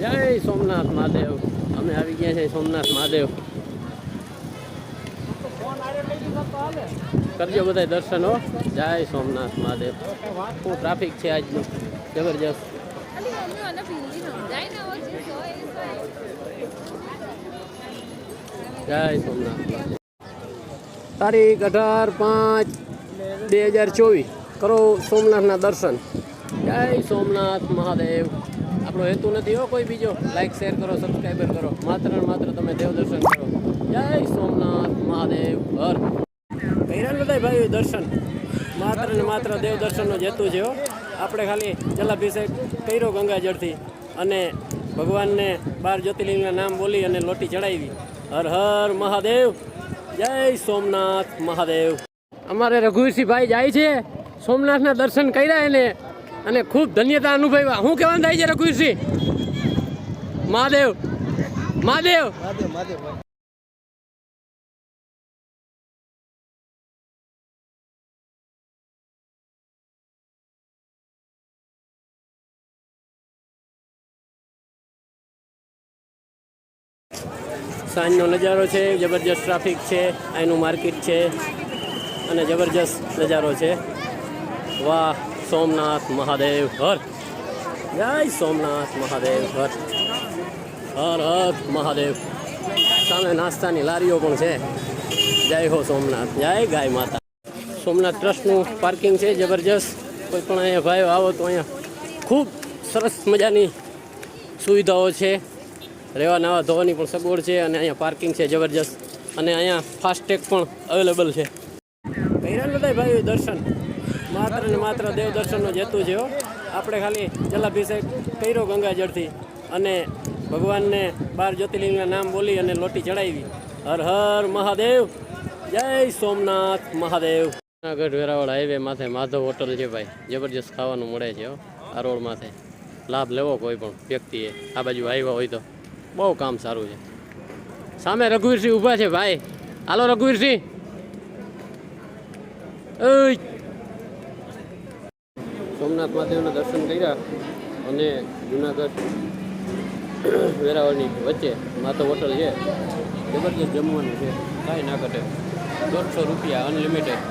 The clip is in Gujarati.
જય સોમનાથ મહાદેવ. અમે આવી ગયા છે સોમનાથ મહાદેવ. કરજો બધા દર્શન હો. જય સોમનાથ મહાદેવ. શું ટ્રાફિક છે આજનું? જબરજસ્ત. જય સોમનાથ તારીખ અઢાર પાંચ બે હજાર ચોવીસ. કરો સોમનાથના દર્શન. જય સોમનાથ મહાદેવ. આપણો હેતુ નથી હો કોઈ બીજો. લાઈક શેર કરો સબસ્ક્રાઈબર કરો. માત્ર ને માત્ર તમે દેવ દર્શન કરો. જય સોમનાથ મહાદેવ, હર. કર્યા બધા ભાઈ દર્શન. માત્ર ને માત્ર દેવ દર્શનનો જ હેતુ છે આપણે ખાલી જલાભિષેક કર્યો ગંગાજળથી અને ભગવાનને બાર જ્યોતિર્લિંગના નામ બોલી અને લોટી ચડાવી. હર હર મહાદેવ. જય સોમનાથ મહાદેવ. અમારે રઘુવીરસિંહભાઈ જાય છે. સોમનાથના દર્શન કર્યા એને. અને ખૂબ ધન્યતા અનુભવ્યા. હું કહેવાનું થાય છે રઘુવીરસિંહ? મહાદેવ. મહાદેવ. સાંજનો નજારો છે જબરજસ્ત ટ્રાફિક છે અહીંનું માર્કેટ છે અને જબરજસ્ત નજારો છે. વાહ. સોમનાથ મહાદેવ હર જય સોમનાથ મહાદેવ હર હર હર મહાદેવ. સામે નાસ્તાની લારીઓ પણ છે. જય હો સોમનાથ. જય ગાય માતા. સોમનાથ ટ્રસ્ટનું પાર્કિંગ છે, જબરજસ્ત. કોઈ પણ અહીંયા ભાઈઓ આવો તો અહીંયા ખૂબ સરસ મજાની સુવિધાઓ છે. રહેવા નાવા ધોવાની પણ સગવડ છે અને અહીંયા પાર્કિંગ છે, જબરજસ્ત. અને અહીંયા ફાસ્ટેગ પણ અવેલેબલ છે. કર્યા બધા ભાઈ દર્શન. માત્ર ને માત્ર દેવ દર્શનનો જ હેતુ છે આપણે ખાલી જલાભિષેક કર્યો ગંગાજળથી અને ભગવાનને બાર જ્યોતિર્લિંગના નામ બોલી અને લોટી ચડાવી. હર હર મહાદેવ. જય સોમનાથ મહાદેવ. જુનાગઢ વેરાવળ હાઈવે માથે માધવ હોટલ છે ભાઈ. જબરજસ્ત ખાવાનું મળે છે આ રોડ માથે. લાભ લેવો કોઈ પણ વ્યક્તિએ. આ બાજુ આવ્યા હોય તો બહુ કામ સારું છે. સામે રઘુવીરસિંહ ઊભા છે ભાઈ. હાલો રઘુવીરસિંહ. સોમનાથ મહાદેવના દર્શન કર્યા અને જુનાગઢ વેરાવળની વચ્ચે માતો હોટલ છે. જબરજસ્ત જમવાનું છે. કાંઈ ના ઘટે. દોઢસો રૂપિયા અનલિમિટેડ